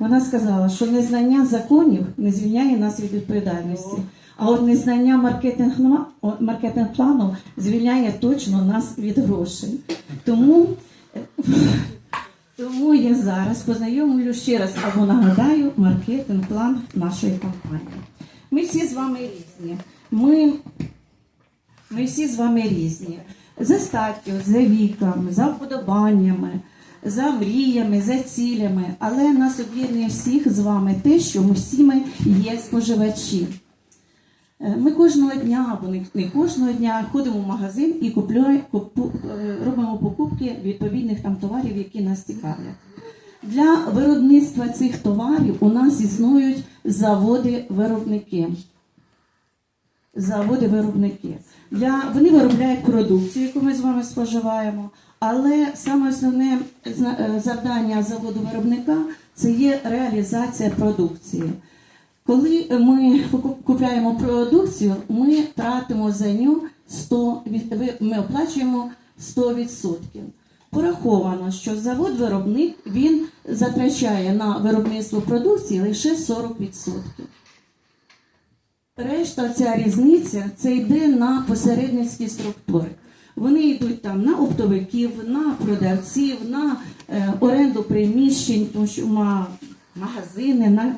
Вона сказала, що незнання законів не звільняє нас від відповідальності. А от незнання маркетинг, плану звільняє точно нас від грошей. Тому, тому я зараз познайомлю ще раз або нагадаю маркетинг план нашої компанії. Ми всі з вами різні. Ми, ми всі з вами різні. За статтю, за віком, за вподобаннями, за мріями, за цілями. Але нас об'єднує всіх з вами те, що ми всі ми є споживачі. Е, Ми кожного дня, або не- кожного дня ходимо в магазин і купляє- купу- е, робимо покупки відповідних там товарів, які нас цікавлять. Для виробництва цих товарів у нас існують заводи-виробники. Заводи-виробники. Вони виробляють продукцію, яку ми з вами споживаємо, але саме основне е, завдання заводу-виробника це є реалізація продукції. Коли ми купляємо продукцію, ми тратимо за нього 100, від- ви- ми оплачуємо 100%. Пораховано, що завод-виробник він затрачає на виробництво продукції лише 40%. Решта ця різниця це йде на посередницькі структури. Вони йдуть там на оптовиків, на продавців, на е, оренду приміщень, тому що ма- магазини, на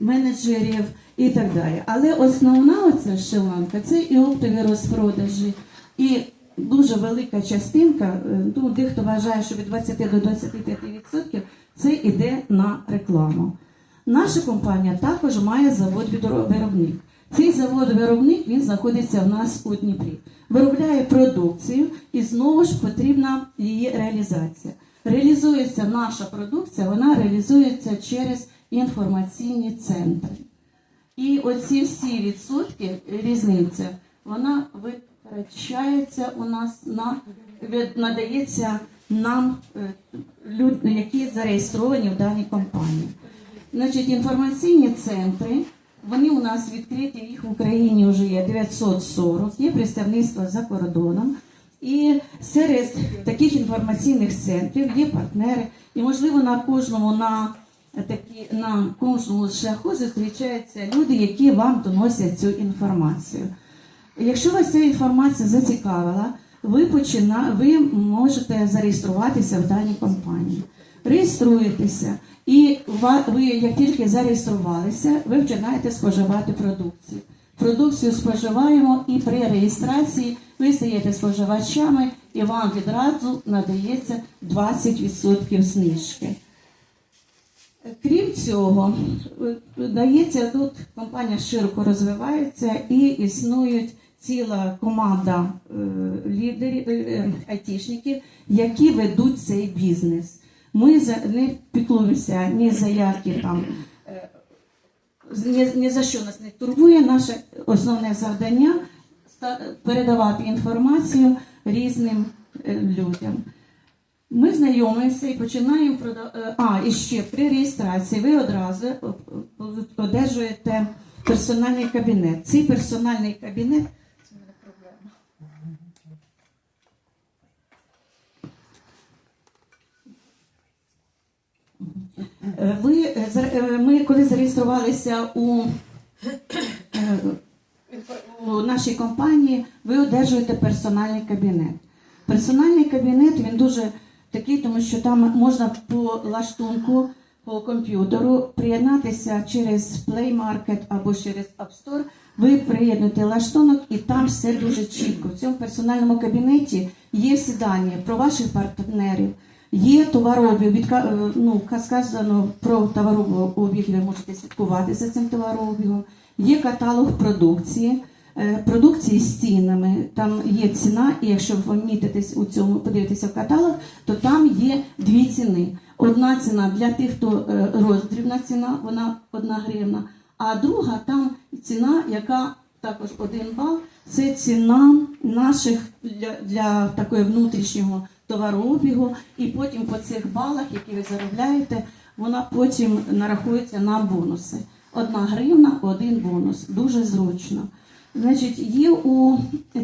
менеджерів і так далі. Але основна оця шиланка це і оптові розпродажі, і дуже велика частинка, е, ну, дехто вважає, що від 20 до 25% це йде на рекламу. Наша компанія також має завод-виробник. Цей завод-виробник він знаходиться в нас у Дніпрі. Виробляє продукцію і знову ж потрібна її реалізація. Реалізується наша продукція, вона реалізується через інформаційні центри. І оці всі відсотки різниця, вона витрачається у нас на надається нам е, люд, які зареєстровані в даній компанії. Значить, інформаційні центри, вони у нас відкриті, їх в Україні вже є 940, є представництво за кордоном. І серед таких інформаційних центрів є партнери, і можливо на кожному на такі на кожному шляху зустрічаються люди, які вам доносять цю інформацію. Якщо вас ця інформація зацікавила, ви почина, ви можете зареєструватися в даній компанії. Реєструєтеся, і ви, як тільки зареєструвалися, ви починаєте споживати продукцію. Продукцію споживаємо і при реєстрації ви стаєте споживачами, і вам відразу надається 20% знижки. Крім цього, е, дається тут компанія широко розвивається і існують ціла команда е, лідерів е, айтішників, які ведуть цей бізнес. Ми за не піклуємося ні за які там е, ні, ні за що нас не турбує. Наше основне завдання передавати інформацію різним е, людям. Ми знайомимося і починаємо прода- е, А, і ще при реєстрації ви одразу одержуєте персональний кабінет. Цей персональний кабінет. Це в мене проблема. Е, Ви, е, е, ми коли зареєструвалися у, е, у нашій компанії, ви одержуєте персональний кабінет. Персональний кабінет він дуже такий, тому що там можна по лаштунку, по комп'ютеру приєднатися через Play Market або через App Store. Ви приєднуєте лаштунок і там все дуже чітко. В цьому персональному кабінеті є всі про ваших партнерів. Є товарообіг, відка- е, ну, сказано про товарообіг, ви можете слідкувати за цим товарообігом. Є каталог продукції, е, продукції з цінами. Там є ціна, і якщо ви у цьому, подивитеся в каталог, то там є дві ціни. Одна ціна для тих, хто е, роздрібна ціна, вона одна гривна, а друга там ціна, яка також один бал. Це ціна наших для, для такої внутрішнього товарообігу, і потім по цих балах, які ви заробляєте, вона потім нарахується на бонуси. Одна гривна, один бонус. Дуже зручно. Значить, є у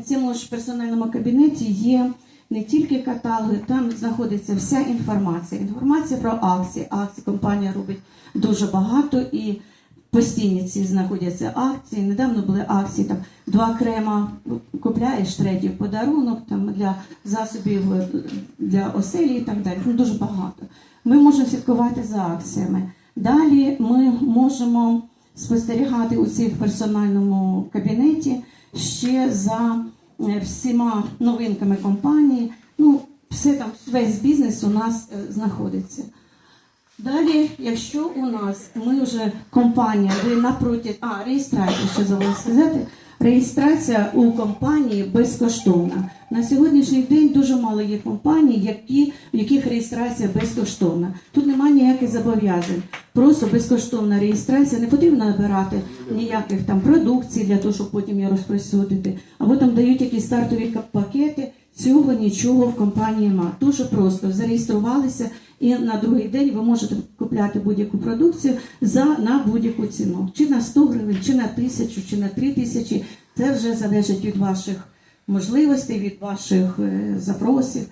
цьому ж персональному кабінеті є не тільки каталоги, там знаходиться вся інформація. Інформація про акції. Акції компанія робить дуже багато і постійні ці знаходяться акції. Недавно були акції там два крема купляєш, третій подарунок там для засобів е, для оселі і так далі. Ну дуже багато. Ми можемо слідкувати за акціями. Далі ми можемо спостерігати у цій персональному кабінеті ще за е, всіма новинками компанії. Ну, все там, весь бізнес у нас е, знаходиться. Далі, якщо у нас ми вже компанія, ви напроти, а реєстрація, що забула сказати. Реєстрація у компанії безкоштовна. На сьогоднішній день дуже мало є компаній, які, в яких реєстрація безкоштовна. Тут немає ніяких зобов'язань. Просто безкоштовна реєстрація. Не потрібно набирати ніяких там продукцій для того, щоб потім її розпросюдити. Або там дають якісь стартові пакети. Цього нічого в компанії немає. Дуже просто зареєструвалися, і на другий день ви можете купляти будь-яку продукцію за на будь-яку ціну, чи на 100 гривень, чи на тисячу, чи на три тисячі. Це вже залежить від ваших можливостей, від ваших е, запросів.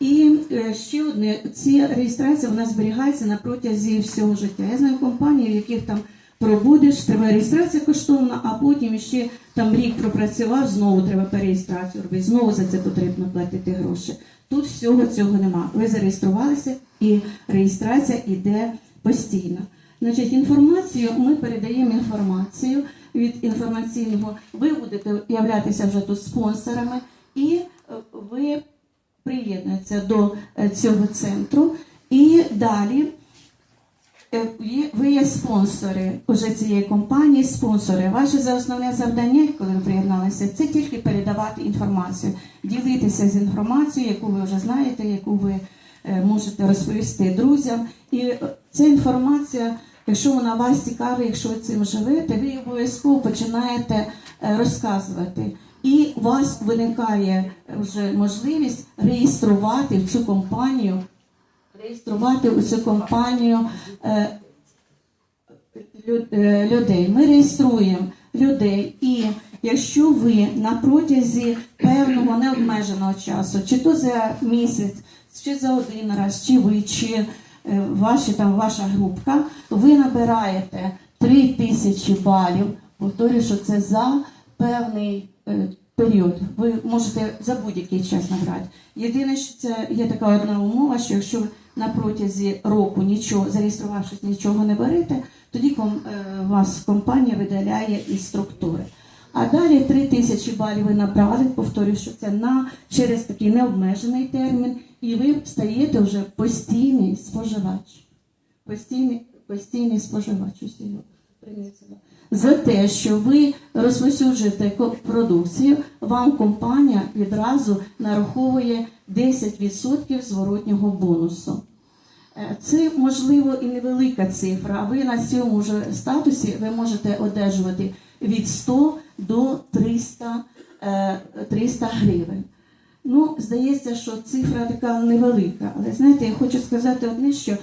І е, ще одне, ці реєстрація вона зберігається на протязі всього життя. Я знаю компанії, в яких там пробудеш, треба реєстрація коштовна, а потім ще там рік пропрацював, знову треба перереєстрацію робити, знову за це потрібно платити гроші. Тут всього цього нема. Ви зареєструвалися і реєстрація йде постійно. Значить, інформацію ми передаємо інформацію від інформаційного. Ви будете являтися вже тут спонсорами, і е, ви приєднуєтеся до е, цього центру. І далі ви є спонсори уже цієї компанії, спонсори. Ваше за основне завдання, коли ви приєдналися, це тільки передавати інформацію, ділитися з інформацією, яку ви вже знаєте, яку ви е, можете розповісти друзям. І е, ця інформація, якщо вона вас цікавить, якщо ви цим живете, ви обов'язково починаєте е, розказувати. І у вас виникає вже можливість реєструвати в цю компанію, реєструвати у цю компанію е, е, людей. Ми реєструємо людей, і якщо ви на протязі певного необмеженого часу, чи то за місяць, чи за один раз, чи ви, чи е, ваші там ваша групка, ви набираєте 3 тисячі балів. Повторюю, що це за певний е, період. Ви можете за будь-який час набрати. Єдине, що це є така одна умова, що якщо на протязі року нічого, зареєструвавшись, нічого не берете, тоді е, вас компанія видаляє із структури. А далі 3 тисячі балів ви набрали, повторюю, що це на через такий необмежений термін, і ви стаєте вже постійний споживач. Постійний, постійний споживач усього. За те, що ви розповсюджуєте продукцію, вам компанія відразу нараховує 10% зворотнього бонусу. Е, Це можливо і невелика цифра. а Ви на цьому ж статусі ви можете одержувати від 100 до 300, е, 300 гривень. Ну, здається, що цифра така невелика. Але знаєте, я хочу сказати одне, що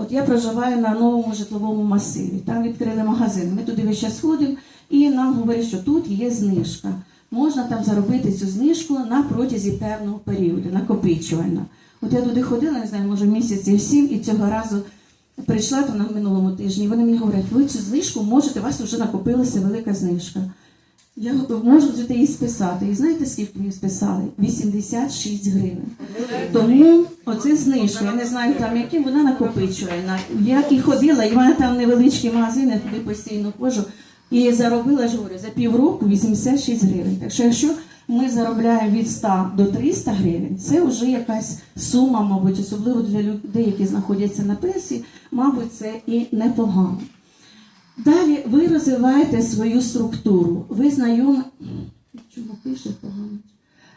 от я проживаю на новому житловому масиві. Там відкрили магазин. Ми туди весь час ходимо, і нам говорять, що тут є знижка. Можна там заробити цю знижку на протязі певного періоду, накопичувальна. От я туди ходила, не знаю, може місяців сім, і цього разу прийшла там на минулому тижні. Вони мені говорять, ви цю знижку можете, у вас вже накопилася велика знижка. Я можу вже її списати. І знаєте, скільки мені списали? 86 гривень. Тому оце знижка. Я не знаю там яким вона накопичувальна. Я і ходила, і в мене там невеличкі магазини, туди постійно ходжу. І заробила ж говорю, за півроку 86 гривень. Так що якщо ми заробляємо від 100 до 300 гривень, це вже якась сума, мабуть, особливо для людей, які знаходяться на пенсії, мабуть, це і непогано. Далі ви розвиваєте свою структуру. Ви знайомі. Чому пише погано?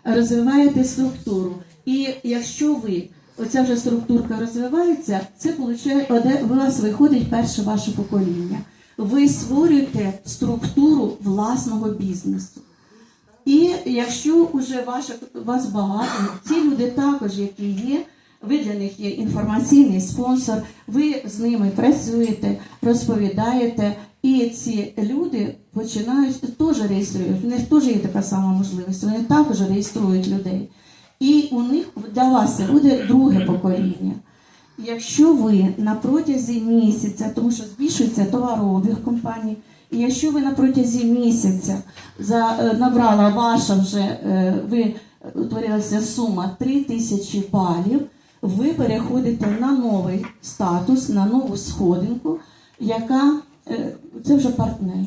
Розвиваєте структуру. І якщо ви, оця вже структурка розвивається, це виходить, у вас виходить перше ваше покоління. Ви створюєте структуру власного бізнесу. І якщо вже ваша, вас багато, ці люди також, які є, ви для них є інформаційний спонсор, ви з ними працюєте, розповідаєте, і ці люди починають теж реєструють. В них теж є така сама можливість. Вони також реєструють людей. І у них для вас це буде друге покоління. Якщо ви на протязі місяця, тому що збільшується товарообіг компанії, і якщо ви на протязі місяця за, е, набрала ваша вже, е, ви утворилася сума 3 тисячі балів, ви переходите на новий статус, на нову сходинку, яка е, це вже партнер.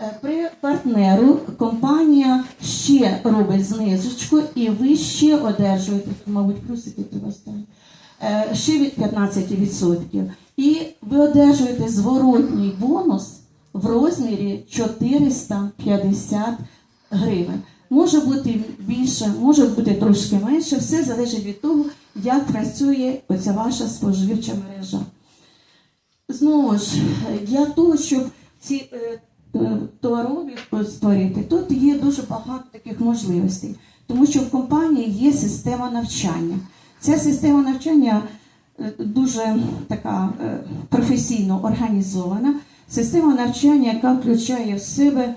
Е, При партнеру компанія ще робить знижечку, і ви ще одержуєте, мабуть, плюсики треба ставити, е, ще від 15%. І ви одержуєте зворотній бонус в розмірі 450 гривень. Може бути більше, може бути трошки менше, все залежить від того, як працює оця ваша споживча мережа. Знову ж, для того, щоб ці е, товарообіг створити, тут є дуже багато таких можливостей, тому що в компанії є система навчання. Ця система навчання е, дуже така е, професійно організована. Система навчання, яка включає в себе,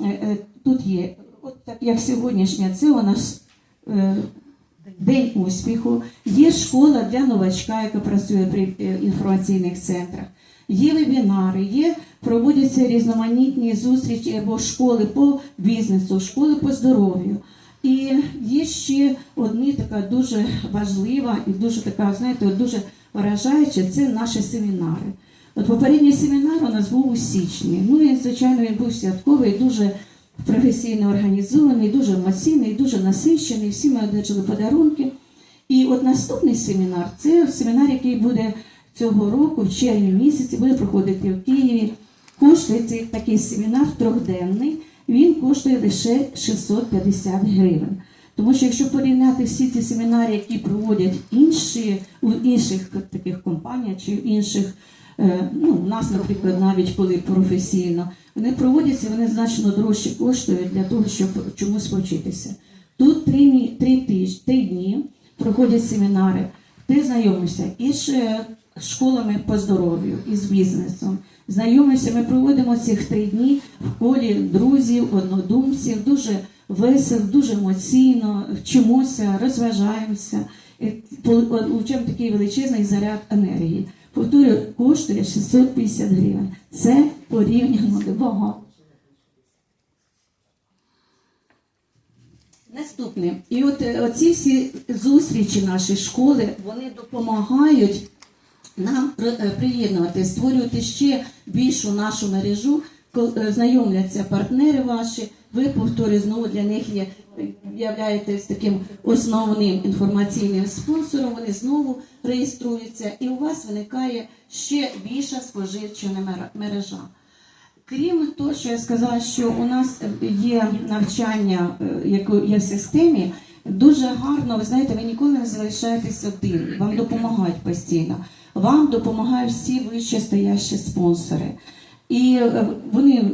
е, тут є, от як сьогоднішня, це у нас День успіху, є школа для новачка, яка працює при е, інформаційних центрах, є вебінари, є проводяться різноманітні зустрічі або школи по бізнесу, школи по здоров'ю. І є ще одна така дуже важлива і дуже така, знаєте, дуже вражаюча це наші семінари. От попередній семінар у нас був у січні. Ну і звичайно він був святковий, дуже професійно організований, дуже емоційний, дуже насичений. Всі ми одержали подарунки. І от наступний семінар це семінар, який буде цього року, в червні місяці, буде проходити в Києві. Коштує цей такий семінар трьохденний, він коштує лише 650 гривень. Тому що якщо порівняти всі ці семінари, які проводять інші у інших таких компаніях чи в інших, е, ну у нас, наприклад, навіть коли професійно, вони проводяться, вони значно дорожче коштують для того, щоб чомусь повчитися. Тут три, три тижні, три дні проходять семінари. Ти знайомишся із е, школами по здоров'ю, із бізнесом. Знайомишся, ми проводимо цих три дні в колі друзів, однодумців, дуже весело, дуже емоційно, вчимося, розважаємося. Получаємо такий величезний заряд енергії. Повторюю, коштує 650 гривень. Це порівняно багато. Наступне, і от е, оці всі зустрічі наші школи вони допомагають нам е, приєднувати, створювати ще більшу нашу мережу, е, знайомляться партнери ваші. Ви повторюю, знову для них є являєтесь таким основним інформаційним спонсором. Вони знову реєструються, і у вас виникає ще більша споживча мережа. Крім того, що я сказала, що у нас є навчання, е, яке є в системі, дуже гарно, ви знаєте, ви ніколи не залишаєтесь один, вам допомагають постійно. Вам допомагають всі вище стоящі спонсори. І е, вони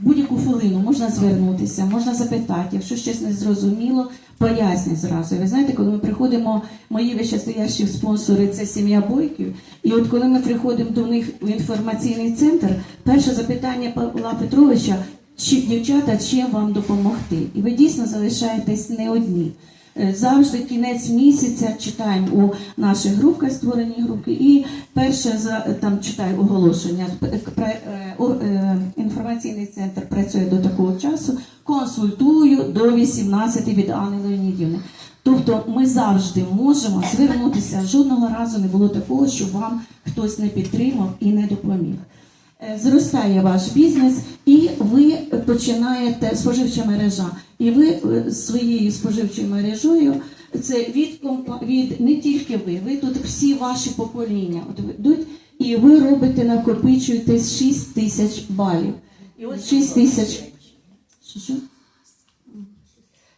будь-яку хвилину можна звернутися, можна запитати, якщо щось не зрозуміло, пояснять зразу. Ви знаєте, коли ми приходимо, мої вищестоящі спонсори це сім'я Бойків. І от коли ми приходимо до них в інформаційний центр, перше запитання Павла Петровича, чи дівчата, чим вам допомогти? І ви дійсно залишаєтесь не одні. Е, Завжди кінець місяця читаємо у наших групках створені групи, і перше за там читаю оголошення. Е, е, Інформаційний центр працює до такого часу. Консультую до 18 від Анни Леонідівни. Тобто ми завжди можемо звернутися. Жодного разу не було такого, щоб вам хтось не підтримав і не допоміг. Е, Зростає ваш бізнес, і ви починаєте споживча мережа. І ви е, своєю споживчою мережею це від від не тільки ви, ви тут всі ваші покоління. От йдуть, і ви робите, накопичуєте 6 тисяч балів. І от 6 тисяч. Що, що?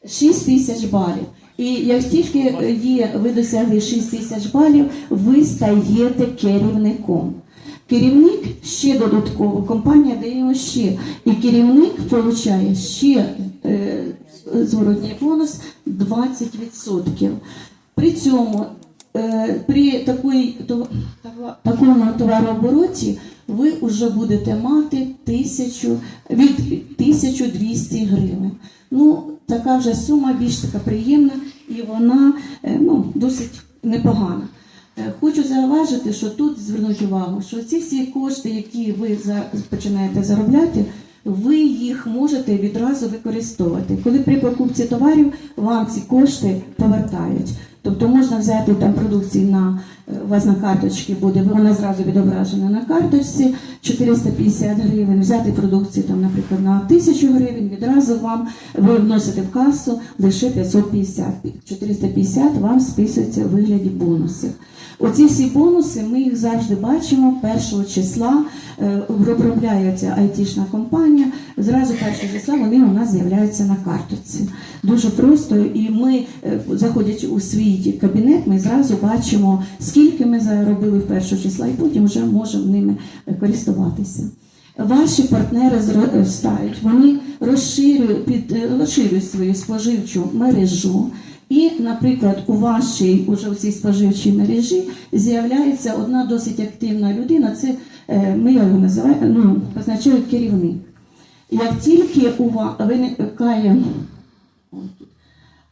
6 тисяч балів. І як тільки є, ви досягли 6 тисяч балів, ви стаєте керівником. Керівник ще додатково, компанія дає йому ще. І керівник отримує ще е, зворотній бонус 20%. При цьому е, при такої, то- такому товарообороті ви вже будете мати тисячу, від 1200 гривень. Ну, така вже сума більш така приємна. і вона е, ну, досить непогана. Е, Хочу зауважити, що тут звернуть увагу, що ці всі кошти, які ви починаєте заробляти, ви їх можете відразу використовувати. Коли при покупці товарів вам ці кошти повертають. Тобто можна взяти там продукції на у вас на карточці буде, вона зразу відображена на карточці 450 гривень, взяти продукцію там, наприклад, на 1000 гривень, відразу вам ви вносите в касу лише 550. 450 вам списується у вигляді бонусів. Оці всі бонуси ми їх завжди бачимо першого числа. е, Обробляється айтішна компанія. Зразу першого числа вони у нас з'являються на карточці. Дуже просто, і ми, е, заходячи у свій кабінет, ми зразу бачимо, скільки ми заробили в першого числа, і потім вже можемо ними е, користуватися. Ваші партнери зростають, вони розширюють, під, е, розширюють свою споживчу мережу. І, наприклад, у вашій уже у цій споживчій мережі з'являється одна досить активна людина. Це е, ми його називаємо, ну, позначають керівник. Як тільки у вас виникає,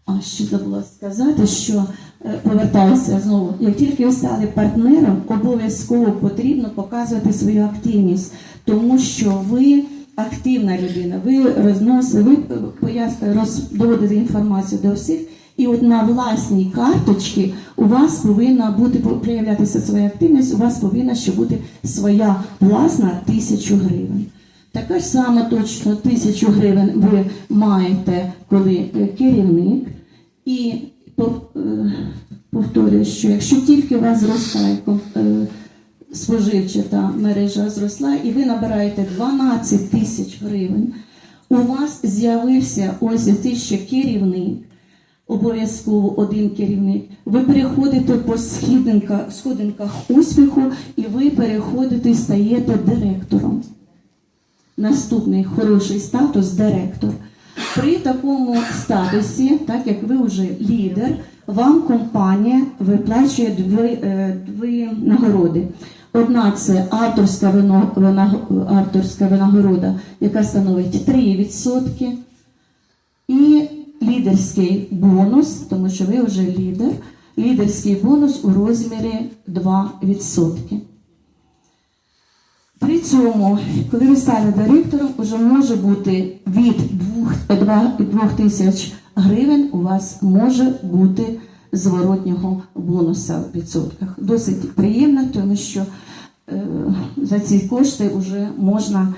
а ще забула сказати, що е, повертаюся знову. Як тільки ви стали партнером, обов'язково потрібно показувати свою активність, тому що ви активна людина, ви розносите, ви е, доводите інформацію до всіх. І от на власній карточці у вас повинна бути проявлятися своя активність, у вас повинна ще бути своя власна тисячу гривень. Така ж сама точно тисячу гривень ви маєте, коли е, керівник. І е, повторюю, що якщо тільки у вас зростає е, споживча та мережа зросла, і ви набираєте 12 тисяч гривень, у вас з'явився ось цей ще керівник обов'язково один керівник. Ви переходите по східинках, сходинках успіху і ви переходите і стаєте директором. Наступний хороший статус директор. При такому статусі, так як ви вже лідер, вам компанія виплачує дві, е, дві нагороди. Одна це авторська, авторська винагорода, яка становить 3%. І лідерський бонус, тому що ви вже лідер, лідерський бонус у розмірі 2%. При цьому, коли ви стали директором, вже може бути від 2 тисяч гривень у вас може бути зворотнього бонуса в відсотках. Досить приємно, тому що е, за ці кошти вже можна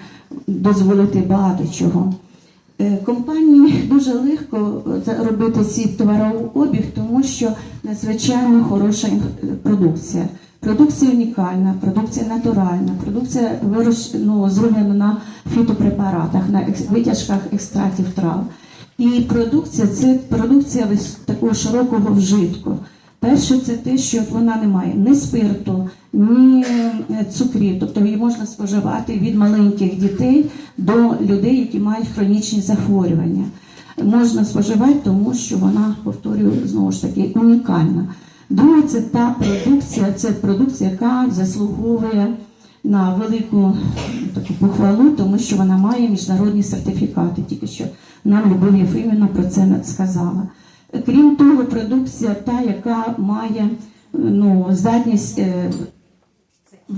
дозволити багато чого. Е, Компанії дуже легко е, робити цей товарообіг, тому що надзвичайно хороша продукція. Продукція унікальна, продукція натуральна, продукція вирощ... ну, зроблена на фітопрепаратах, на витяжках екстрактів трав. І продукція це продукція такого широкого вжитку. Перше, це те, що вона не має ні спирту, ні е, цукрів, тобто її можна споживати від маленьких дітей до людей, які мають хронічні захворювання. Можна споживати, тому що вона, повторюю, знову ж таки, унікальна. Друге, це та продукція, це продукція, яка заслуговує на велику таку похвалу, тому що вона має міжнародні сертифікати. Тільки що нам Любов Єфимівна про це сказала. Крім того, продукція та, яка має ну, здатність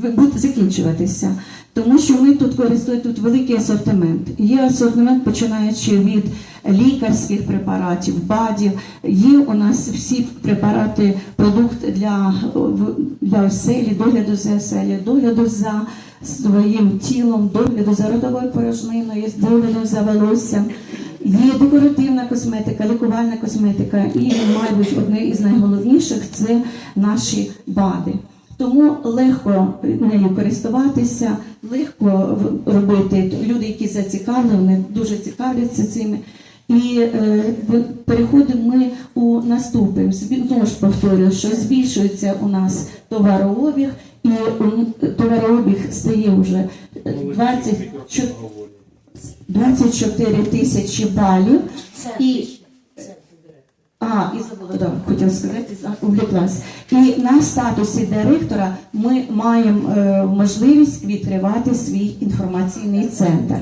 е, бути закінчуватися. Тому що ми тут користуємо тут великий асортимент. Є асортимент, починаючи від лікарських препаратів, БАДів. Є у нас всі препарати, продукт для, для оселі, догляду за оселі, догляду за своїм тілом, догляду за родовою порожниною, догляду за волоссям. Є декоративна косметика, лікувальна косметика, і, мабуть, одне із найголовніших це наші БАДи. Тому легко нею користуватися, легко робити. Люди, які зацікавлені, дуже цікавляться цими. І е, переходимо ми у наступне. Збі- Знову ж повторюю, що збільшується у нас товарообіг, і товарообіг стає вже е, 24 24 тисячі балів. І а, і забула, да, хотіла сказати, за- увлеклась. І на статусі директора ми маємо е, можливість відкривати свій інформаційний центр.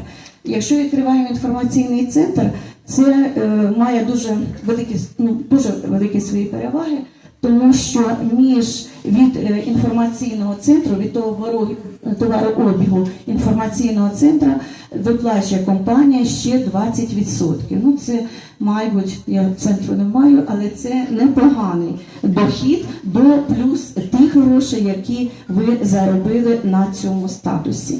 Якщо відкриваємо інформаційний центр, це е, має дуже великі, ну, дуже великі свої переваги, тому що між від е, інформаційного центру, від того ворог- товарообігу інформаційного центру виплачує компанія ще 20%. Ну це, мабуть, я центру не маю, але це непоганий дохід до плюс тих грошей, які ви заробили на цьому статусі.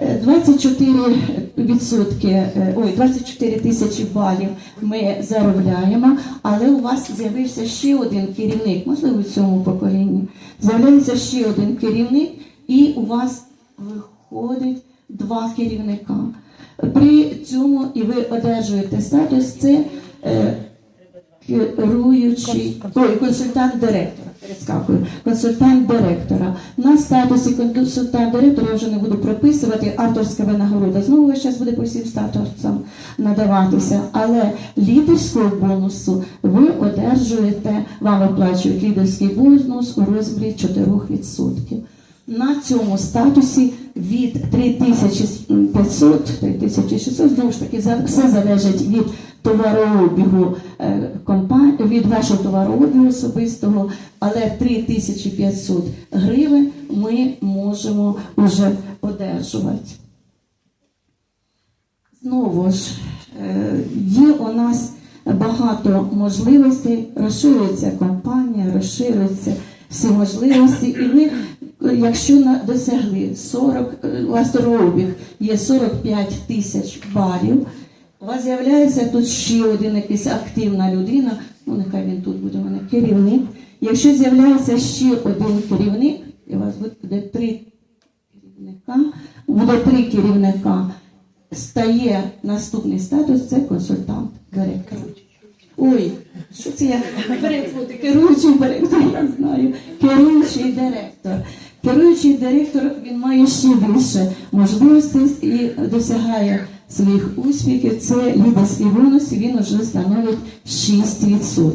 Е, 24%, е, ой, 24 тисячі балів ми заробляємо, але у вас з'явився ще один керівник, можливо, в цьому поколінні. З'являється ще один керівник, і у вас виходить два керівника. При цьому і ви одержуєте статус, це е, керуючий ой, консультант директора. Перескакую. Консультант директора. На статусі консультант директора я вже не буду прописувати. Авторська винагорода знову зараз буде по всім статусам надаватися. Але лідерського бонусу ви одержуєте, вам виплачують лідерський бонус у розмірі 4%. На цьому статусі від 3500 3600, знову ж таки, все залежить від товарообігу е, від вашого товарообігу особистого, але 3500 гривень ми можемо вже одержувати. Знову ж е, є у нас багато можливостей, розширюється компанія, розширюються всі можливості, і е, якщо досягли 40, е, у вас товарообіг є 45 тисяч балів, у вас з'являється тут ще один якийсь активна людина, ну нехай він тут буде у мене керівник. Якщо з'являється ще один керівник, і у вас буде три керівника, буде три керівника, стає наступний статус це консультант директора. Ой, що це я перепутаю? Керуючий директор, я знаю. Керуючий директор. Керуючий директор він має ще більше можливостей і досягає своїх успіхів. Це лідерський бонус, він вже становить 6%.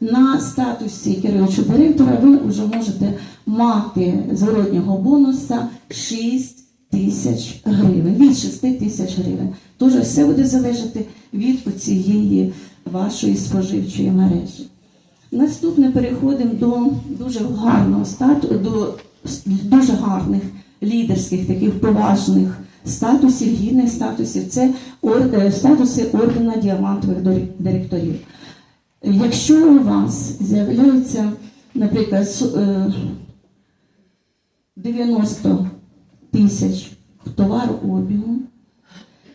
На статусі керуючого директора ви вже можете мати зворотнього бонуса 6 тисяч гривень, від 6 тисяч гривень. Тож все буде залежати від цієї вашої споживчої мережі. Наступне переходимо до дуже гарного стату, до дуже гарних лідерських таких поважних статусів, гідних статусів. Це е, статуси ордена діамантових директорів. Якщо у вас з'являється, наприклад, е, 90 тисяч товарообігу,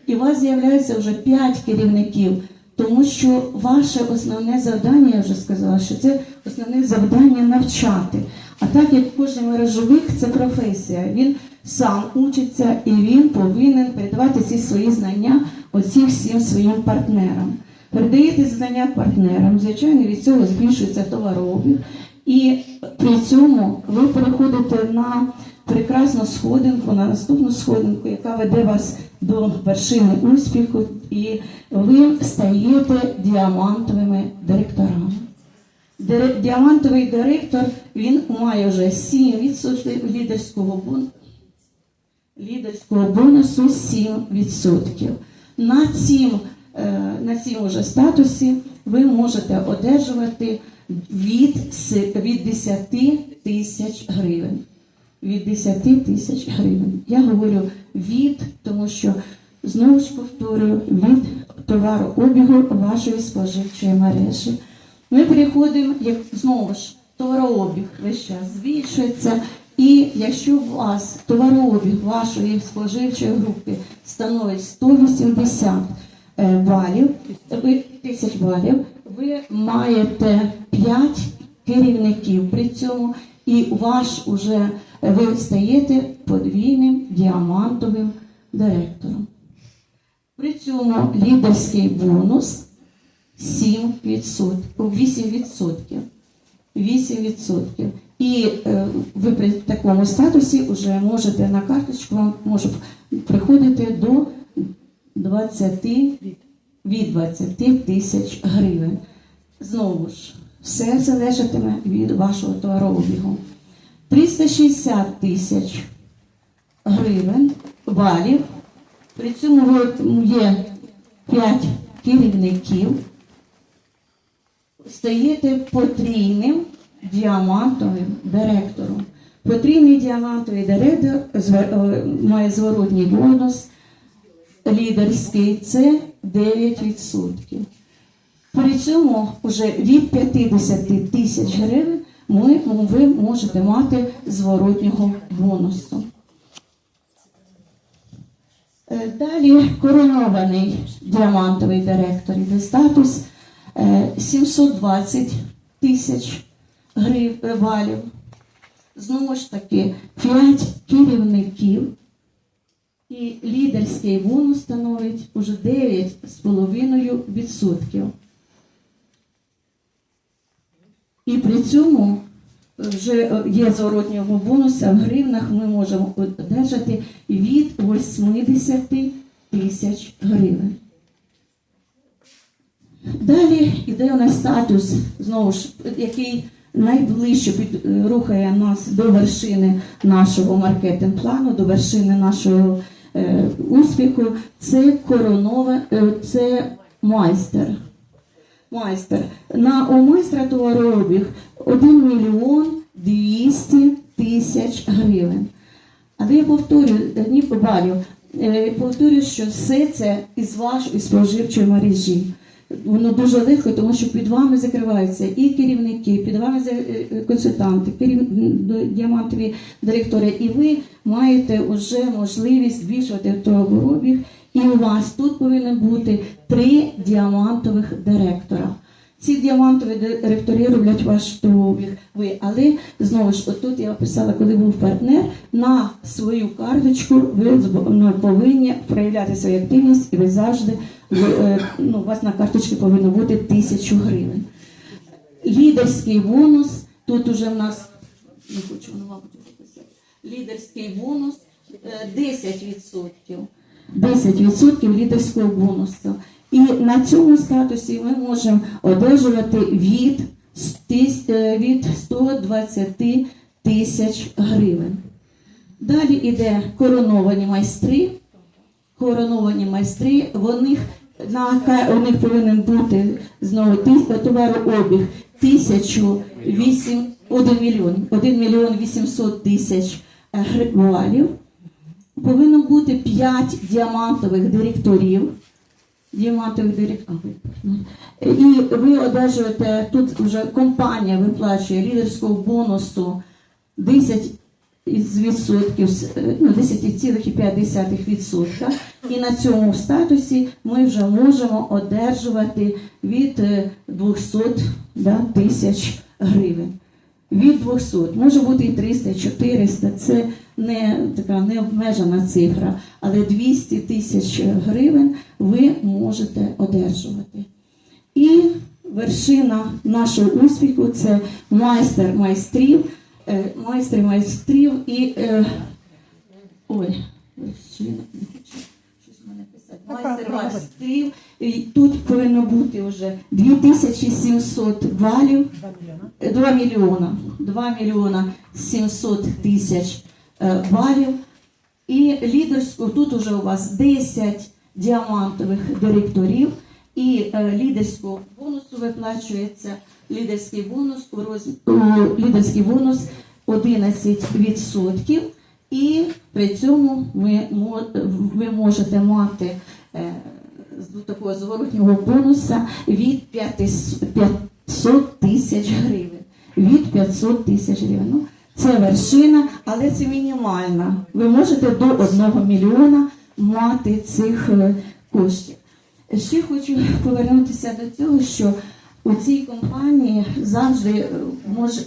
і у вас з'являється вже 5 керівників, тому що ваше основне завдання, я вже сказала, що це основне завдання навчати. А так як кожен мережовик це професія, він сам учиться і він повинен передавати ці свої знання оці всім своїм партнерам. Передаєте знання партнерам, звичайно, від цього збільшується товарообіг, і при цьому ви переходите на прекрасну сходинку, на наступну сходинку, яка веде вас до вершини успіху, і ви стаєте діамантовими директорами. Дире- Діамантовий директор він має вже 7% лідерського бонусу. Лідерського бонусу 7%. На цім, е, на цім уже статусі ви можете одержувати від, від 10 тисяч гривень. Від 10 тисяч гривень. Я говорю від, тому що знову ж повторюю, від товарообігу вашої споживчої мережі. Ми переходимо, як знову ж, товарообіг весь час збільшується. І якщо у вас товарообіг вашої споживчої групи становить 180 е, балів, тисяч балів, ви маєте 5 керівників при цьому, і ваш уже ви стаєте подвійним діамантовим директором. При цьому лідерський бонус 7%, 8%. 8%. І е, ви при такому статусі вже можете на карточку вам може приходити до 20, від 20 тисяч гривень. Знову ж, все залежатиме від вашого товарообігу. 360 тисяч гривень балів При цьому є 5 керівників. Стаєте потрійним діамантовим директором. Потрійний діамантовий директор е, має зворотній бонус лідерський це 9%. При цьому вже від 50 тисяч гривень ви можете мати зворотнього бонусу. Е, Далі коронований діамантовий директор іде статус е, 720 тисяч балів. Знову ж таки, 5 керівників і лідерський бонус становить уже 9,5%. І при цьому вже є зворотнього бонуса в гривнах ми можемо одержати від 80 тисяч гривень. Далі йде у нас статус, знову ж, який найближче під, е, рухає нас до вершини нашого маркетинг-плану, до вершини нашого е, успіху. Це коронова, е, це майстер. Майстер. На у майстра товарообіг 1 мільйон 200 тисяч гривень. Але я повторюю, е, ні балів, Е, повторюю, що все це із вашої споживчої мережі. Воно дуже легко, тому що під вами закриваються і керівники, під вами е, е, консультанти, керів... діамантові директори, і ви маєте вже можливість збільшувати товарообіг. І у вас тут повинно бути три діамантових директора. Ці діамантові директори роблять ваш товарообіг ви, але знову ж отут я описала, коли був партнер, на свою карточку ви ну, повинні проявляти свою активність, і ви завжди ви, е, ну, у вас на карточці повинно бути тисячу гривень. Лідерський бонус тут уже в нас не хочу воно, мабуть. Лідерський бонус е, 10%. 10% лідерського бонусу. І на цьому статусі ми можемо одержувати від, е, від 120 тисяч гривень. Далі йде короновані майстри. Короновані майстри, в них, на, у них повинен бути знову товарообіг 1008, 1 мільйон, 1 мільйон 800 тисяч е, гривень. Повинно бути 5 діамантових директорів. Діамантових директорів. І ви одержуєте, тут вже компанія виплачує лідерського бонусу 10 із відсотків, е, ну, 10,5%. І на цьому статусі ми вже можемо одержувати від е, 200 да, тисяч гривень. Від 200. Може бути і 300, і 400. Це не така необмежена цифра, але 200 тисяч гривень ви можете одержувати. І вершина нашого успіху це майстер майстрів, е, майстер майстрів і е, ой, вершина. Майстер майстрів. І тут повинно бути вже 2700 балів. 2 мільйона. 2 мільйона 700 тисяч е, балів. І лідерську, тут уже у вас 10 діамантових директорів. І е, лідерського бонусу виплачується лідерський бонус у роз... лідерський бонус 11%. І при цьому мо- ви можете мати е, такого зворотнього бонуса від 500 500 тисяч гривень. Від 500 тисяч гривень. Ну, це вершина, але це мінімальна. Ви можете до 1 мільйона мати цих е, коштів. Ще хочу повернутися до цього, що у цій компанії завжди е, може